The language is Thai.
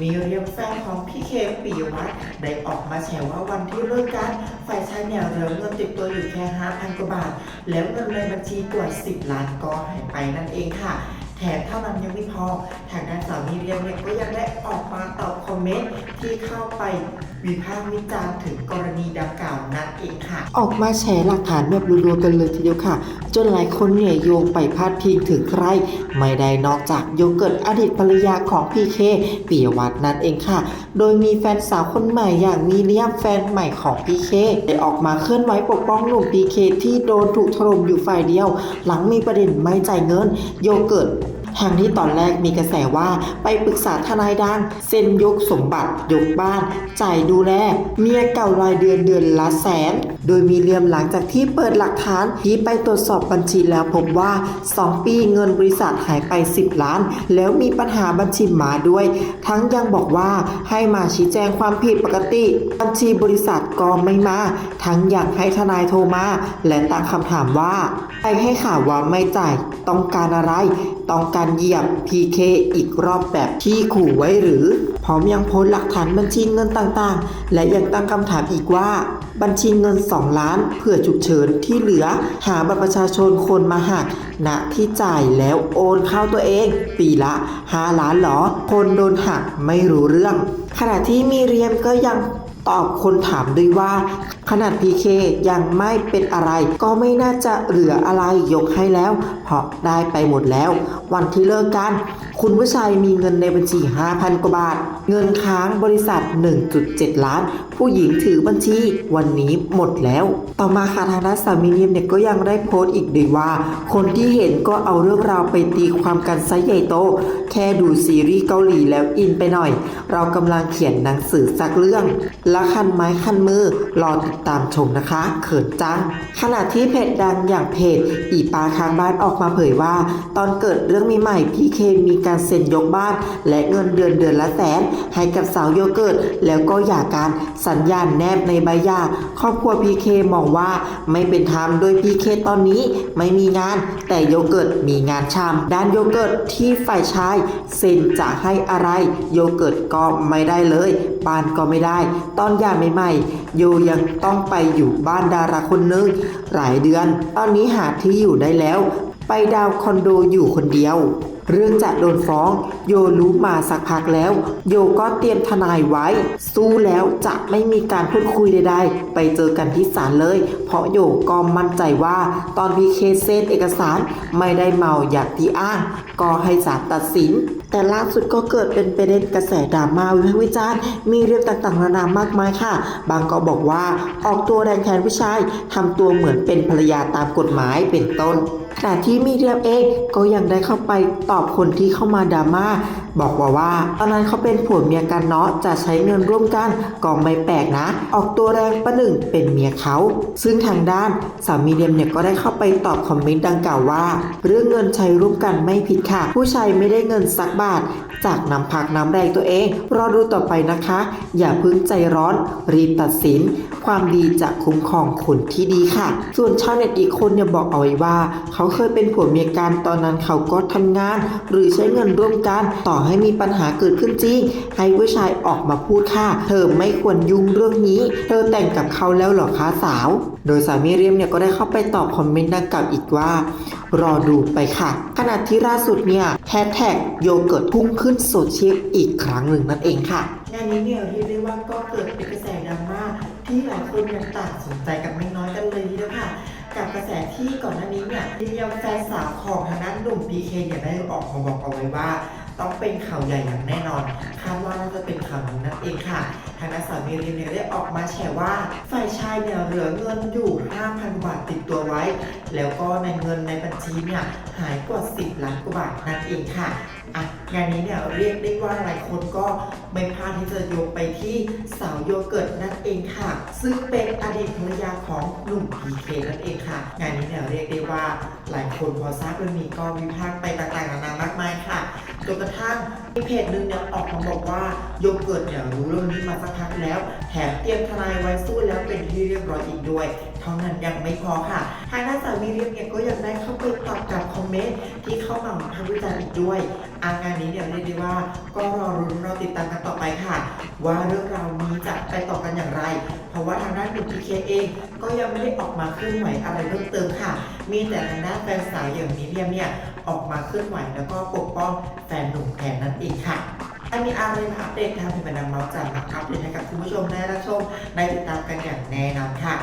มีเรียมแฟนของพี่เคปียวัฒน์ได้ออกมาแฉว่าวันที่เลิกกันฝ่ายชายเนี่ยเหลือเงินติดตัวอยู่แค่5,000กว่าบาท แล้วเงินในบัญชีกว่า10 ล้านก็หายไปนั่นเองค่ะ แถมเท่านั้นยังไม่พอ ทางด้านสาวมีเรียมเนี่ยก็ยังได้ออกมาตอบคอมเมนต์ที่เข้าไปวิพากษ์วิจารณ์ถึงกรณีดังกล่าวนั่นเองค่ะ ออกมาแฉหลักฐานแบบรัวๆกันเลยทีเดียวค่ะ จนหลายคนเนี่ยโยงไปพาดพิงถึงใคร ไม่ได้นอกจากโยเกิร์ตอดีตภรรยาของพีเคปิยวัฒน์นั่นเองค่ะ โดยมีแฟนสาวคนใหม่อย่างมีเลียมแฟนใหม่ของพีเคได้ออกมาเคลื่อนไหวปกป้องหนุ่มพีเคที่โดนถูกถล่มอยู่ฝ่ายเดียว หลังมีประเด็นไม่จ่ายเงิน โยเกิร์ต ทางที่ตอนแรกมีกระแสว่าไปปรึกษาทนายดังเซ็นยกสมบัติยกบ้าน จ่ายดูแลเมียเก่ารายเดือนเดือนละแสน โดยมีเลียมหลังจากที่เปิดหลักฐานที่ไปตรวจสอบบัญชีแล้วพบว่า 2 ปีเงินบริษัทหายไป 10 ล้าน แล้วมีปัญหาบัญชีหมาด้วย ทั้งยังบอกว่าให้มาชี้แจงความผิดปกติ บัญชีบริษัทก็ไม่มา ทั้งอยากให้ทนายโทรมา และตั้งคำถามว่าไปให้ข่าวว่าไม่จ่ายต้องการอะไร ต้องการเหยียบ PK อีกรอบแบบที่ขู่ไว้หรือ พร้อมยังโพสหลักฐานบัญชีเงินต่างๆ และยังตั้งคำถามอีกว่า บัญชีเงิน2ล้านเพื่อฉุกเฉินที่เหลือหาบัตรประชาชนคนมาหักณที่จ่ายแล้วโอนเข้าตัวเอง ปีละ 5 ล้านหรอ คนโดนหักไม่รู้เรื่อง ขณะที่มีเรียมก็ยังตอบคนถามด้วยว่า ขนาด PK ยังไม่เป็นอะไร ก็ไม่น่าจะเหลืออะไรยกให้แล้ว เพราะได้ไปหมดแล้ว วันที่เลิกกัน คุณผู้ชายมีเงินในบัญชี 5,000 กว่าบาท เงินค้างบริษัท 1.7 ล้าน ผู้หญิงถือบัญชี วันนี้หมดแล้ว ต่อมาค่ะทางด้านสามีเนียมเนี่ยก็ยังได้โพสต์อีกด้วยว่า คนที่เห็นก็เอาเรื่องราวไปตีความกันซะใหญ่โต แค่ดูซีรีส์เกาหลีแล้วอินไปหน่อย เรากำลังเขียนหนังสือสักเรื่องและคันไม้คันมือรอติดตามชมนะคะ เขินจัง ขณะที่เพจดังอย่างเพจอีปาค้างบ้านออกมาเผยว่า ตอนเกิดเรื่องมีใหม่พี่เคมีการเซ็นยกบ้าน และเงินเดือนเดือนละแสนให้กับสาวโยเกิร์ตแล้วก็หย่าการสัญญาณแนบในใบหย่าครอบครัวพีเคมองว่าไม่เป็นธรรมโดยพีเคตอนนี้ไม่มีงาน แต่โยเกิร์ตมีงานชำด้านโยเกิร์ตที่ฝ่ายชายเซ็นจะให้อะไรโยเกิร์ตก็ไม่ได้เลยบ้านก็ไม่ได้ ตอนหย่าใหม่ๆโยยังต้องไปอยู่บ้านดาราคนนึงหลายเดือน ตอนนี้หาที่อยู่ได้แล้ว ไปดาวคอนโดอยู่คนเดียว เรื่องจะโดนฟ้อง โยรู้มาสักพักแล้ว โยก็เตรียมทนายไว้ สู้แล้วจะไม่มีการพูดคุยใดๆ ไปเจอกันที่ศาลเลย เพราะโยก็มั่นใจว่า ตอนพีเคเซ็นเอกสารไม่ได้เมาอย่างที่อ้าง ก็ให้ศาลตัดสิน แต่ล่าสุดก็เกิดเป็นประเด็นกระแสดราม่าวิพากษ์วิจารณ์มีเรื่องต่างๆนานามากมายค่ะ บางก็บอกว่าออกตัวแรงแทนผู้ชายทำตัวเหมือนเป็นภรรยาตามกฎหมายเป็นต้นขณะที่มีเรียมเองก็ยังได้เข้าไปตอบคนที่เข้ามาดราม่าบอกว่าว่าตอนนั้นเขาเป็นผัวเมียกันเนาะจะใช้เงินร่วมกันก็ไม่แปลกนะ ออกตัวแรงประหนึ่งเป็นเมียเขาซึ่งทางด้านสามีเรียมเนี่ยก็ได้เข้าไปตอบคอมเมนต์ดังกล่าวว่า เรื่องเงินใช้ร่วมกันไม่ผิดค่ะ ผู้ชายไม่ได้เงินสักบาท จากน้ำพักน้ำแรงตัวเอง รอดูต่อไปนะคะ อย่าพึ่งใจร้อน รีบตัดสิน ความดีจะคุ้มครองคนที่ดีค่ะ ส่วนชาวเน็ตอีกคนเนี่ยบอกเอาไว้ว่า เขาเคยเป็นผัวเมียกันตอนนั้นเขาก็ทำงาน หรือใช้เงินร่วมกันต่อให้มีปัญหาเกิดขึ้นจริงให้ผู้ชายออกมาพูดค่ะ เธอไม่ควรยุ่งเรื่องนี้ เธอแต่งกับเขาแล้วหรอคะสาว โดยสามีเรียมเนี่ยก็ได้เข้าไปตอบคอมเมนต์ดังกล่าวอีกว่า รอดูไปค่ะ ขณะที่ล่าสุดเนี่ยแฮชแท็กโยเกิร์ตพุ่งขึ้นโซเชียลอีกครั้งหนึ่งนั่นเองค่ะงานนี้เนี่ยเรียกได้ว่าก็เกิดเป็นกระแสดราม่าที่หลายคนยังต่างสนใจกันไม่น้อยกันเลยทีเดียค่ะกับกระแสที่ก่อนหน้านี้เนี่ยเดียวแฟนสาวของทางด้านหนุ่มพีเคเนี่ยได้ออกมาบอกเอาไว้ว่า ต้องเป็นข่าวใหญ่อย่างแน่นอนคาดว่าน่าจะเป็นข่าวนี้นั่นเองค่ะ ทางด้านสามีเรียนเนี่ยได้ออกมาแฉว่าฝ่ายชายเนี่ยเหลือเงินอยู่ 5,000 บาทติดตัวไว้ แล้วก็ในเงินในบัญชีเนี่ยหายกว่า 10 ล้านกว่าบาทนั่นเองค่ะอะงานนี้เนี่ยเรียกได้ว่าหลายคนก็ไม่พลาดที่จะโยงไปที่สาวโยเกิร์ตนั่นเองค่ะ ซึ่งเป็นอดีตภรรยาของหนุ่มพีเคนั่นเองค่ะ งานนี้เนี่ยเรียกได้ว่าหลายคนพอทราบเรื่องนี้ก็วิพากษ์ไปต่างๆนานา มากมายค่ะ จนกระทั่งมีเพจหนึ่งเนี่ยออกมาบอกว่าโยเกิร์ตเนี่ยรู้เรื่องนี้มาสักพักแล้ว แถมเตรียมทนายไว้สู้แล้วเป็นที่เรียบร้อยอีกด้วย เท่านั้นยังไม่พอค่ะ ทางด้านสาวมีเรียมเนี่ยก็ยังได้เข้าไปตอบกลับคอมเมนต์ที่เข้ามาวิพากษ์วิจารณ์อีกด้วยอางานนี้เนี่ยเรียกได้ว่าก็รอรุ้นรอติดตามกันต่อไปค่ะ ว่าเรื่องราวนี้จะไปต่อกันอย่างไร เพราะว่าทางด้านหนุ่มพีเคเองก็ยังไม่ได้ออกมาเคลื่อนไหวอะไรเพิ่มเติมค่ะ มีแต่ทางด้านแฟนสาวอย่างมีเรียมเนี่ยออกมาเคลื่อนไหวแล้วก็ปกป้องแฟนหนุ่มแทนนั่นเองค่ะถ้ามีอะไรมาอัปเดตทางเพจบันดังเมาส์จะมาอัปเดตให้กับคุณผู้ชมได้รับชมได้ติดตามกันอย่างแน่นอนค่ะ